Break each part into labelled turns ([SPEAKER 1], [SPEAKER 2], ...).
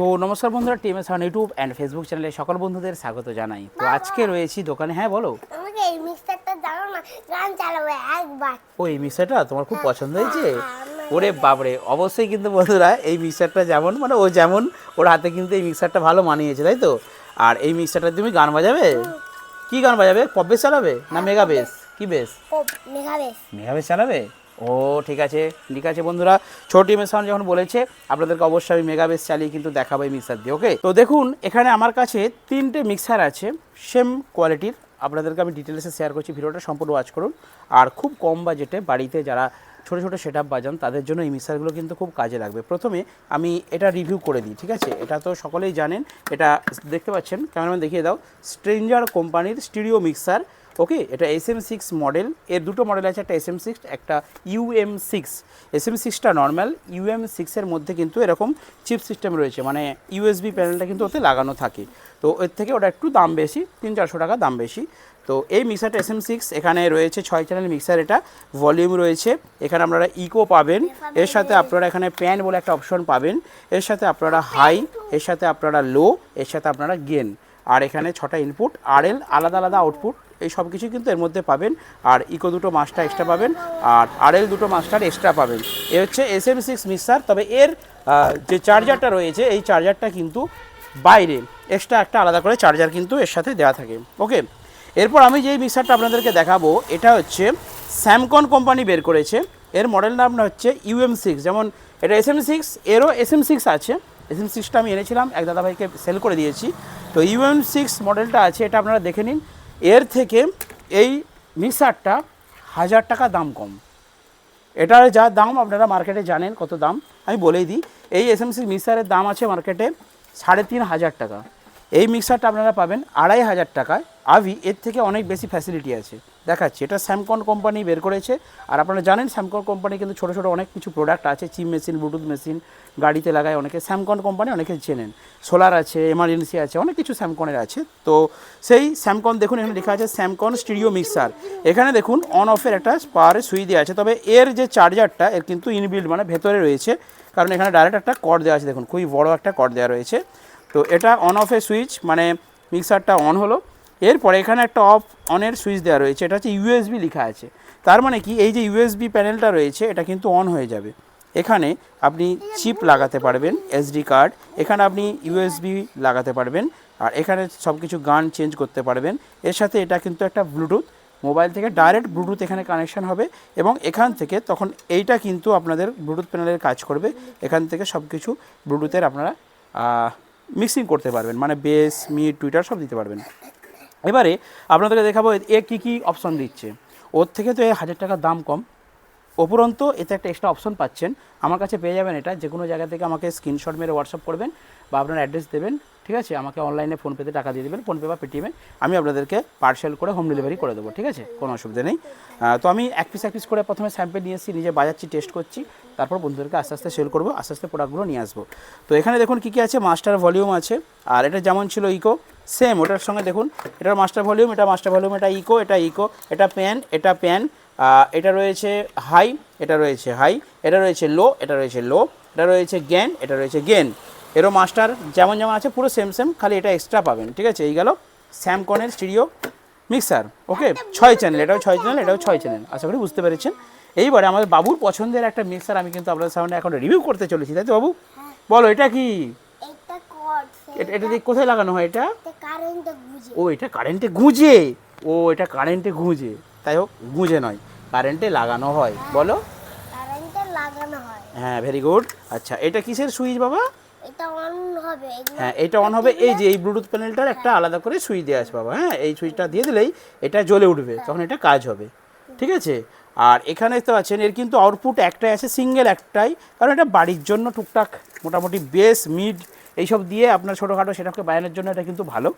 [SPEAKER 1] So নমস্কার বন্ধুরা TMS sound YouTube and Facebook চ্যানেলে সকল বন্ধুদের স্বাগত জানাই। তো আজকে রয়েছি দোকানে হ্যাঁ বলো।
[SPEAKER 2] আমাকে এই মিক্সারটা দাও না গান চালাবো একবার।
[SPEAKER 1] ও এই মিক্সারটা তোমার খুব পছন্দ হয়েছে? ওরে বাবরে অবশ্যই কিন্তু বন্ধুরা এই মিক্সারটা যেমন মানে ও যেমন ওর হাতে কিন্তু এই মিক্সারটা ভালো মানিয়েছে তাই তো? আর এই মিক্সারটা তুমি গান বাজাবে? কি গান বাজাবে? পপ বেস চালাবে না মেগা বেস? কি bass?
[SPEAKER 2] Pop mega bass
[SPEAKER 1] mega bass চালাবে? ও, ঠিক আছে। ঠিক আছে বন্ধুরা, ছোট টিমের সাউন্ড যখন বলেছে, আপনাদেরকে অবশ্যই আমি মেগা বেস চালিয়ে কিন্তু দেখাবো এই মিক্সার দিয়ে ওকে তো দেখুন, এখানে আমার কাছে তিনটে মিক্সার আছে সেম কোয়ালিটির আপনাদেরকে আমি ডিটেলসে শেয়ার করছি, ভিডিওটা সম্পূর্ণ ওয়াচ করুন। আর খুব কম বাজেটে বাড়িতে যারা ছোটো ছোটো সেট আপ বাজান, তাদের জন্য এই মিক্সারগুলো কিন্তু খুব কাজে লাগবে। প্রথমে আমি এটা রিভিউ করে দিই, ঠিক আছে? এটা তো সকলেই জানেন, এটা দেখতে পাচ্ছেন ক্যামেরাম্যান দেখিয়ে দাও। স্ট্রেঞ্জার কোম্পানির স্টিরিও মিক্সার ওকে, এটা এস এম সিক্স মডেল এর দুটো মডেল আছে, একটা এস এম সিক্স একটা ইউএম সিক্স এস এম সিক্সটা নর্মাল ইউএম সিক্সের মধ্যে কিন্তু এরকম চিপ সিস্টেম রয়েছে মানে ইউএসবি প্যানেলটা কিন্তু ওতে লাগানো থাকে। তো এর থেকে ওটা একটু দাম বেশি, তিন চারশো টাকা দাম বেশি। তো এই মিক্সারটা এস এম সিক্স এখানে রয়েছে ছয় চ্যানেল মিক্সার এটা ভলিউম রয়েছে। এখানে আপনারা ইকো পাবেন। এর সাথে আপনারা এখানে প্যান বলে একটা অপশন পাবেন। এর সাথে আপনারা হাই এর সাথে আপনারা লো এর সাথে আপনারা গেন আর এখানে ছটা ইনপুট আর এল আলাদা আলাদা আউটপুট এই সব কিছু কিন্তু এর মধ্যে পাবেন। আর ইকো দুটো মাস্টার এক্সট্রা পাবেন আর আর এল দুটো মাস্টার এক্সট্রা পাবেন। এ হচ্ছে এস এম সিক্স মিক্সার তবে এর যে চার্জারটা রয়েছে, এই চার্জারটা কিন্তু বাইরে। এক্সট্রা একটা আলাদা করে চার্জার কিন্তু এর সাথে দেওয়া থাকে। ওকে এরপর আমি যেই মিক্সারটা আপনাদেরকে দেখাবো, এটা হচ্ছে স্যামকন কোম্পানি বের করেছে। এর মডেল নামটা হচ্ছে ইউএম সিক্স যেমন এটা এস এম সিক্স এরও এস এম সিক্স আছে। এস এম সিক্সটা আমি এনেছিলাম, এক দাদাভাইকে সেল করে দিয়েছি। তো ইউএম সিক্স মডেলটা আছে, এটা আপনারা দেখে নিন। এর থেকে এই মিক্সারটা হাজার টাকা দাম কম। এটার যা দাম আপনারা মার্কেটে জানেন কত দাম? আমি বলেই দিই, এই এসএমসির মিক্সারের দাম আছে মার্কেটে সাড়ে তিন হাজার টাকা। এই মিক্সারটা আপনারা পাবেন আড়াই হাজার টাকায়। আভি, এর থেকে অনেক বেশি ফ্যাসিলিটি আছে। দেখাচ্ছি। এটা স্যামকন কোম্পানি বের করেছে। আর আপনারা জানেন স্যামকন কোম্পানি কিন্তু ছোটো ছোটো অনেক কিছু প্রোডাক্ট আছে। চিপ মেশিন ব্লুটুথ মেশিন গাড়িতে লাগায় অনেকে। স্যামকন কোম্পানি অনেকে চেনেন। সোলার আছে এমার্জেন্সি আছে, অনেক কিছু স্যামকনের আছে। তো সেই স্যামকন দেখুন, এখানে লেখা আছে স্যামকন স্টিরিও মিক্সার এখানে দেখুন অন অফের একটা পাওয়ারের সুইচ দেওয়া আছে। তবে এর যে চার্জারটা এর কিন্তু ইনবিল্ড মানে ভেতরে রয়েছে। কারণ এখানে ডাইরেক্ট একটা কর্ড দেওয়া আছে। দেখুন, খুবই বড় একটা কর্ড দেওয়া রয়েছে। তো এটা অন অফের সুইচ মানে মিক্সারটা অন হলো। এরপরে এখানে একটা অফ অনের সুইচ দেওয়া রয়েছে, এটা হচ্ছে ইউএসবি লেখা আছে। তার মানে কি, এই যে ইউএসবি প্যানেলটা রয়েছে, এটা কিন্তু অন হয়ে যাবে। এখানে আপনি চিপ লাগাতে পারবেন, এসডি কার্ড, এখানে আপনি ইউএসবি লাগাতে পারবেন, আর এখানে সব কিছু গান চেঞ্জ করতে পারবেন। এর সাথে এটা কিন্তু একটা ব্লুটুথ, মোবাইল থেকে ডাইরেক্ট ব্লুটুথ এখানে কানেকশন হবে, এবং এখান থেকে তখন এইটা কিন্তু আপনাদের ব্লুটুথ প্যানেলের কাজ করবে। এখান থেকে সব কিছু ব্লুটুথের আপনারা মিক্সিং করতে পারবেন মানে বেস মিট টুইটার সব দিতে পারবেন। এবারে আপনাদেরকে দেখাবো এ কী কী অপশান দিচ্ছে। ওর থেকে তো এ হাজার টাকার দাম কম। উপরন্ত, এতে একটা এক্সট্রা অপশন পাচ্ছেন। আমার কাছে পেয়ে যাবেন এটা যে কোনো জায়গা থেকে আমাকে স্ক্রিনশট মেরে হোয়াটসঅ্যাপ করবেন বা আপনার অ্যাড্রেস দেবেন, ঠিক আছে? আমাকে অনলাইনে ফোনপেতে টাকা দিয়ে দেবেন ফোনপে বা পেটিএমে আমি আপনাদেরকে পার্সেল করে হোম ডেলিভারি করে দেবো, ঠিক আছে? কোনো অসুবিধা নেই। তো আমি এক পিস এক পিস করে প্রথমে স্যাম্পেল নিয়ে এসেছি, নিজে বাজাচ্ছি টেস্ট করছি। তারপর বন্ধুদেরকে আস্তে আস্তে সেল করব, আস্তে আস্তে প্রোডাক্টগুলো নিয়ে আসব। তো এখানে দেখুন কী কী আছে মাস্টার ভলিউম আছে। আর এটা যেমন ছিল ইকো সেম ওটার সঙ্গে দেখুন, এটার মাস্টার ভলিউম এটা মাস্টার ভলিউম এটা ইকো এটা ইকো এটা প্যান এটা প্যান এটা রয়েছে হাই এটা রয়েছে হাই এটা রয়েছে লো এটা রয়েছে লো এটা রয়েছে গেন এটা রয়েছে গেন। এরও মাস্টার যেমন যেমন আছে পুরো সেম সেম খালি এটা এক্সট্রা পাবেন ঠিক আছে? এই গেল স্যামকনের স্টিরিও মিক্সার ওকে ছয় চ্যানেল এটাও ছয় চ্যানেল এটাও ছয় চ্যানেল আশা করি বুঝতে পেরেছেন। এইবারে আমাদের বাবুর পছন্দের একটা মিক্সার আমি কিন্তু আপনাদের সামনে এখন রিভিউ করতে চলেছি তাই তো বাবু? বলো এটা কি? এটা এটা দিয়ে কোথায় লাগানো হয় এটা? ও এটা কারেন্টে গুঁজে। ও এটা কারেন্টে গুঁজে। তাই হোক গুঁজে নয়। কারেন্টে লাগানো হয় বলো?
[SPEAKER 2] কারেন্টে লাগানো হয়।
[SPEAKER 1] হ্যাঁ ভেরি গুড আচ্ছা এটা কিসের সুইচ বাবা?
[SPEAKER 2] এটা অন হবে
[SPEAKER 1] হ্যাঁ এটা অন হবে। এই যে এই ব্লুটুথ প্যানেলটার একটা আলাদা করে সুইচ দেওয়া আছে বাবা। হ্যাঁ এই সুইচটা দিয়ে দিলেই এটা জ্বলে উঠবে তখন এটা কাজ হবে। ঠিক আছে? আর এখানে তো আছেন এর কিন্তু আউটপুট একটাই আছে সিঙ্গেল একটাই। কারণ এটা বাড়ির জন্য টুকটাক মোটামুটি বেস মিড এইসব দিয়ে আপনার ছোটোখাটো সেটাকে বায়ানোর জন্য এটা কিন্তু ভালো।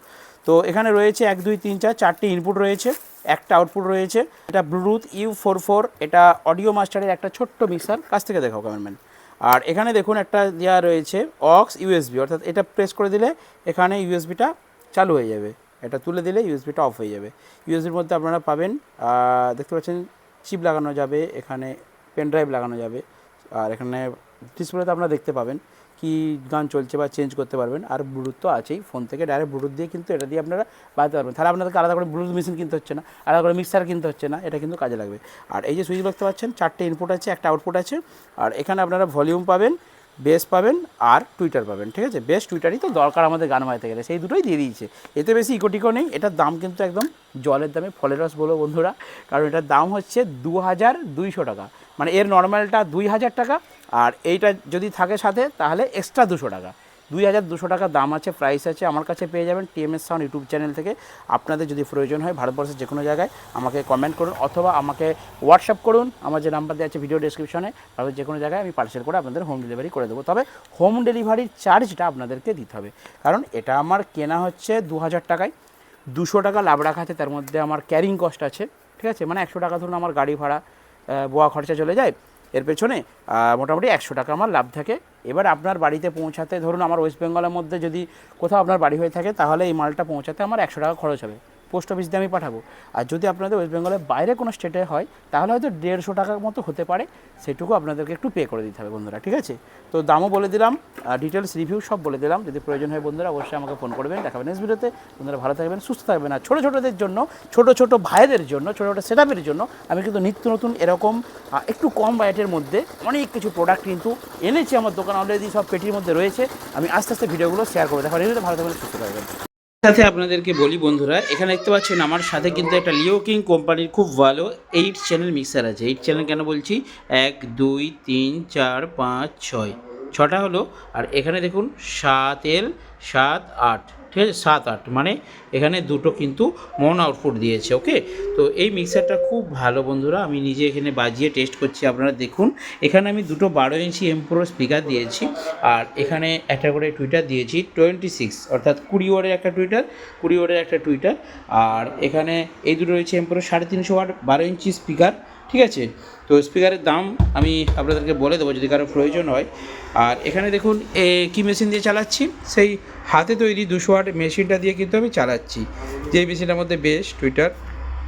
[SPEAKER 1] তো এখানে রয়েছে এক দুই তিন চার চারটি ইনপুট রয়েছে। একটা আউটপুট রয়েছে, এটা ব্লুটুথ ইউ ফোর ফোর এটা অডিও মাস্টারের একটা ছোট্ট মিক্সার কাছ থেকে দেখাও ক্যামেরাম্যান আর এখানে দেখুন একটা দেওয়া রয়েছে অক্স ইউএসবি অর্থাৎ এটা প্রেস করে দিলে এখানে ইউএসবিটা চালু হয়ে যাবে। এটা তুলে দিলে ইউএসবিটা অফ হয়ে যাবে। ইউএসবির মধ্যে আপনারা পাবেন দেখতে পাচ্ছেন চিপ লাগানো যাবে, এখানে পেন ড্রাইভ লাগানো যাবে, আর এখানে ডিসপ্লেতে আপনারা দেখতে পাবেন। কী গান চলছে বা চেঞ্জ করতে পারবেন, আর ব্লুটুথ তো আছেই ফোন থেকে ডাইরেক্ট ব্লুটুথ দিয়ে কিন্তু এটা দিয়ে আপনারা বাজাতে পারবেন। তাহলে আপনাদেরকে আলাদা করে ব্লুটুথ মেশিন কিনতে হচ্ছে না, আলাদা করে মিক্সার কিনতে হচ্ছে না, এটা কিন্তু কাজে লাগবে। আর এই যে সুইচ দেখতে পাচ্ছেন, চারটে ইনপুট আছে, একটা আউটপুট আছে, আর এখানে আপনারা ভলিউম পাবেন বেস পাবেন আর টুইটার পাবেন, ঠিক আছে? বেস টুইটারই তো দরকার আমাদের গান বাজাতে গেলে, সেই দুটোই দিয়ে দিয়েছে। এতে বেশি ইকোটিকো নেই, এটার দাম কিন্তু একদম জলের দামে ফলের রস বলো বন্ধুরা, কারণ এটার দাম হচ্ছে দু হাজার দুইশো টাকা। মানে এর নর্মালটা দুই হাজার টাকা, আর এইটা যদি থাকে সাথে, তাহলে এক্সট্রা দুশো টাকা। দুই হাজার দুশো টাকা দাম আছে প্রাইস আছে, আমার কাছে পেয়ে যাবেন টিএমএস সাউন্ড ইউটিউব চ্যানেল থেকে। আপনাদের যদি প্রয়োজন হয় ভারতবর্ষের যে কোনো জায়গায়, আমাকে কমেন্ট করুন অথবা আমাকে হোয়াটসঅ্যাপ করুন। আমার যে নাম্বার দেওয়া আছে ভিডিও ডিসক্রিপশনে ভারতের যে কোনো জায়গায় আমি পার্সেল করে আপনাদের হোম ডেলিভারি করে দেবো। তবে হোম ডেলিভারির চার্জটা আপনাদেরকে দিতে হবে। কারণ এটা আমার কেনা হচ্ছে দু হাজার টাকায়। দুশো টাকা লাভ রাখা আছে, তার মধ্যে আমার ক্যারিং কস্ট আছে, ঠিক আছে? মানে একশো টাকা ধরুন আমার গাড়ি ভাড়া বোয়া খরচা চলে যায়। এর পেছনে মোটামুটি একশো টাকা আমার লাভ থাকে। এবার আপনার বাড়িতে পৌঁছাতে, ধরুন আমার ওয়েস্ট বেঙ্গলের মধ্যে যদি কোথাও আপনার বাড়ি হয়ে থাকে, তাহলে এই মালটা পৌঁছাতে আমার একশো টাকা খরচ হবে। পোস্ট অফিস দিয়ে আমি পাঠাবো। আর যদি আপনাদের ওয়েস্ট বেঙ্গলের বাইরে কোনো স্টেটে হয়, তাহলে হয়তো দেড়শো টাকার মতো হতে পারে। সেটুকু আপনাদেরকে একটু পে করে দিতে হবে বন্ধুরা, ঠিক আছে? তো দামও বলে দিলাম ডিটেলস রিভিউ সব বলে দিলাম। যদি প্রয়োজন হয় বন্ধুরা, অবশ্যই আমাকে ফোন করবেন, দেখাবেন নেক্সট ভিডিওতে বন্ধুরা, ভালো থাকবেন, সুস্থ থাকবেন, আর ছোটো ছোটোদের জন্য, ছোটো ছোটো ভাইদের জন্য, ছোটো ছোটো সেট জন্য, আমি কিন্তু নিত্য নতুন এরকম একটু কম বাজেটের মধ্যে অনেক কিছু প্রোডাক্ট কিন্তু এনেছি আমার দোকান অলরেডি সব পেটির মধ্যে রয়েছে। আমি আস্তে আস্তে ভিডিওগুলো শেয়ার করে দেখা ভালো থাকবেন, সুস্থ থাকবেন। সাথে আপনাদেরকে বলি, বন্ধুরা, এখানে দেখতে পাচ্ছেন আমার সাথে কিন্তু একটা লিও কিং কোম্পানির খুব ভালো এইট চ্যানেল মিক্সার আছে। এইট চ্যানেল কেন বলছি? এক, দুই, তিন, চার, পাঁচ, ছয়। ছটা হলো, আর এখানে দেখুন, সাত এল সাত, আট। ঠিক আছে সাত আট মানে এখানে দুটো কিন্তু মন আউটপুট দিয়েছে ওকে তো এই মিক্সারটা খুব ভালো বন্ধুরা, আমি নিজে এখানে বাজিয়ে টেস্ট করছি, আপনারা দেখুন। এখানে আমি দুটো বারো ইঞ্চি এমপ্রো স্পিকার দিয়েছি, আর এখানে একটা করে টুইটার দিয়েছি টোয়েন্টি সিক্স অর্থাৎ কুড়ি ওয়ার্ডের একটা টুইটার কুড়ি ওয়ার্ডের একটা টুইটার আর এখানে এই দুটো রয়েছে এমপ্রো সাড়ে তিনশো ওয়াট, বারো ইঞ্চি স্পিকার ঠিক আছে? তো স্পিকারের দাম আমি আপনাদেরকে বলে দেবো যদি কারও প্রয়োজন হয়। আর এখানে দেখুন, এ, কী মেশিন দিয়ে চালাচ্ছি? সেই হাতে তৈরি দুশো আট মেশিনটা দিয়ে কিন্তু আমি চালাচ্ছি। যে মেশিনটার মধ্যে বেশ টুইটার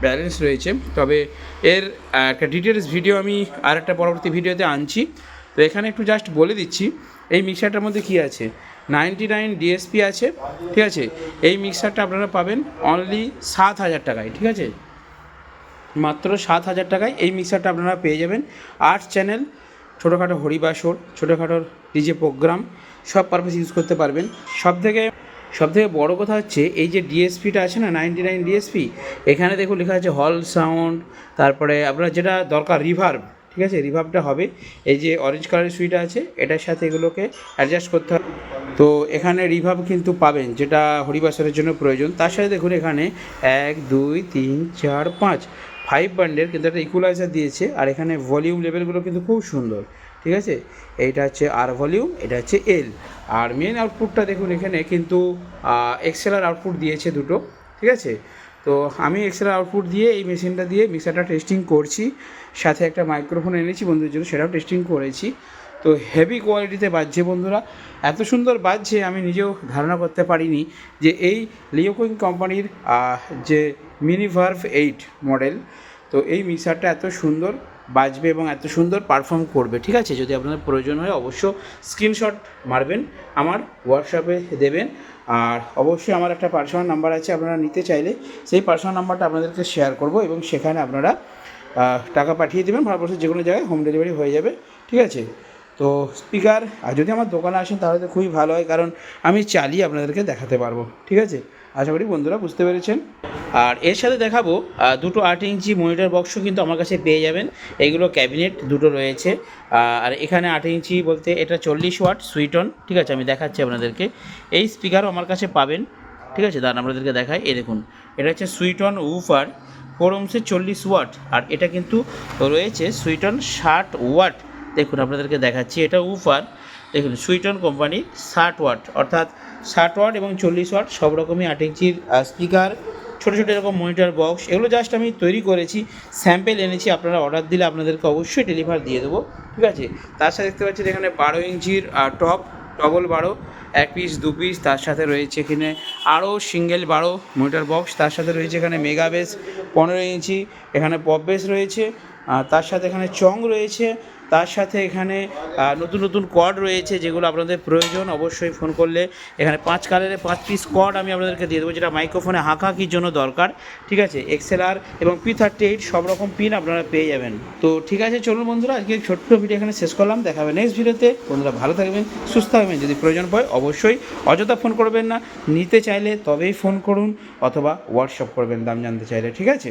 [SPEAKER 1] ব্যালেন্স রয়েছে। তবে এর একটা ডিটেলস ভিডিও আমি আর একটা পরবর্তী ভিডিওতে আনছি। তো এখানে একটু জাস্ট বলে দিচ্ছি, এই মিক্সারটার মধ্যে কী আছে? নাইনটি নাইন ডিএসপি আছে, ঠিক আছে? এই মিক্সারটা আপনারা পাবেন অনলি সাত হাজার টাকায়, ঠিক আছে? মাত্র সাত হাজার টাকায় এই মিক্সারটা আপনারা পেয়ে যাবেন। আর্ট চ্যানেল ছোটোখাটো হরিবাসর, ছোটোখাটো ডিজে প্রোগ্রাম সব পারপাস ইউজ করতে পারবেন। সব থেকে সব থেকে বড়ো কথা হচ্ছে, এই যে ডিএসপিটা আছে না নাইনটি নাইন ডিএসপি এখানে দেখুন লেখা আছে হল সাউন্ড তারপরে আপনার যেটা দরকার রিভার্ভ ঠিক আছে? রিভার্ভটা হবে। এই যে অরেঞ্জ কালারের সুইটা আছে, এটার সাথে এগুলোকে অ্যাডজাস্ট করতে হবে। তো এখানে রিভার্ভ কিন্তু পাবেন, যেটা হরিবাসরের জন্য প্রয়োজন। তার সাথে দেখুন এখানে এক, দুই, তিন, চার, পাঁচ। ফাইভ বান্ডের কিন্তু একটা ইকুলাইজার দিয়েছে, আর এখানে ভলিউম লেভেলগুলো কিন্তু খুব সুন্দর, ঠিক আছে? এইটা হচ্ছে আর ভলিউম এটা হচ্ছে এল আর মেন আউটপুটটা দেখুন এখানে কিন্তু এক্সেলার আউটপুট দিয়েছে দুটো, ঠিক আছে? তো আমি এক্সেলার আউটপুট দিয়ে এই মেশিনটা দিয়ে মিক্সারটা টেস্টিং করছি, সাথে একটা মাইক্রোফোন এনেছি, বন্ধুদের জন্য সেটাও টেস্টিং করেছি। তো হেভি কোয়ালিটিতে বাজছে বন্ধুরা। এত সুন্দর বাজছে, আমি নিজেও ধারণা করতে পারিনি যে এই লিওকুইং কোম্পানির যে মিনি ভার্ভ এইট মডেল তো এই মিক্সারটা এত সুন্দর বাজবে এবং এত সুন্দর পারফর্ম করবে, ঠিক আছে? যদি আপনাদের প্রয়োজন হয় অবশ্য স্ক্রিনশট মারবেন, আমার হোয়াটসঅ্যাপে দেবেন। আর অবশ্যই আমার একটা পার্সোনাল নাম্বার আছে, আপনারা নিতে চাইলে সেই পার্সোনাল নাম্বারটা আপনাদেরকে শেয়ার করব এবং সেখানে আপনারা টাকা পাঠিয়ে দেবেন ভারতবর্ষের যে কোনো জায়গায় হোম ডেলিভারি হয়ে যাবে, ঠিক আছে? তো স্পিকার আর যদি আমার দোকানে আসেন তাহলে তো খুবই ভালো হয়, কারণ আমি চালিয়ে আপনাদেরকে দেখাতে পারব, ঠিক আছে? আশা করি বন্ধুরা বুঝতে পেরেছেন। আর এর সাথে দেখাবো দুটো আট ইঞ্চি মনিটর বক্সও কিন্তু আমার কাছে পেয়ে যাবেন এইগুলো ক্যাবিনেট দুটো রয়েছে। আর এখানে আট ইঞ্চি বলতে এটা চল্লিশ ওয়াট সুইটন ঠিক আছে? আমি দেখাচ্ছি আপনাদেরকে। এই স্পিকারও আমার কাছে পাবেন, ঠিক আছে? দাঁড়ান, আপনাদেরকে দেখাই, এই দেখুন, এটা হচ্ছে সুইটন উফার ফোর ওমসের চল্লিশ ওয়াট আর এটা কিন্তু রয়েছে সুইটন ষাট ওয়াট দেখুন আপনাদেরকে দেখাচ্ছি, এটা উফার। দেখুন, সুইটন কোম্পানি, ষাট ওয়াট, অর্থাৎ ষাট ওয়াট এবং চল্লিশ ওয়াট, সব রকমই আট ইঞ্চির স্পিকার, ছোটো ছোটো এরকম মনিটর বক্স, এগুলো জাস্ট আমি তৈরি করেছি স্যাম্পেল এনেছি, আপনারা অর্ডার দিলে আপনাদেরকে অবশ্যই ডেলিভার দিয়ে দেবো, ঠিক আছে? তার সাথে দেখতে পাচ্ছেন এখানে বারো ইঞ্চির টপ ডবল বারো, এক পিস দু পিস তার সাথে রয়েছে এখানে আরও সিঙ্গেল বারো মনিটর বক্স, তার সাথে রয়েছে এখানে মেগা বেস পনেরো ইঞ্চি, এখানে পপ বেস রয়েছে তার সাথে এখানে চং রয়েছে তার সাথে এখানে নতুন নতুন কর্ড রয়েছে যেগুলো আপনাদের প্রয়োজন, অবশ্যই ফোন করলে। এখানে পাঁচ কালারে পাঁচ পিস কর্ড আমি আপনাদেরকে দিয়ে দেবো, যেটা মাইক্রোফোনে হাঁকাকির জন্য দরকার। ঠিক আছে? এক্সেলআর এবং পি থার্টি এইট সব রকম পিন আপনারা পেয়ে যাবেন। তো ঠিক আছে, চলুন বন্ধুরা আজকে ছোট্ট ভিডিও এখানে শেষ করলাম। দেখাবে নেক্সট ভিডিওতে বন্ধুরা, ভালো থাকবেন, সুস্থ থাকবেন, যদি প্রয়োজন পড়ে অবশ্যই অযথা ফোন করবেন না। নিতে চাইলে তবেই ফোন করুন অথবা হোয়াটসঅ্যাপ করবেন, দাম জানতে চাইলে। ঠিক আছে?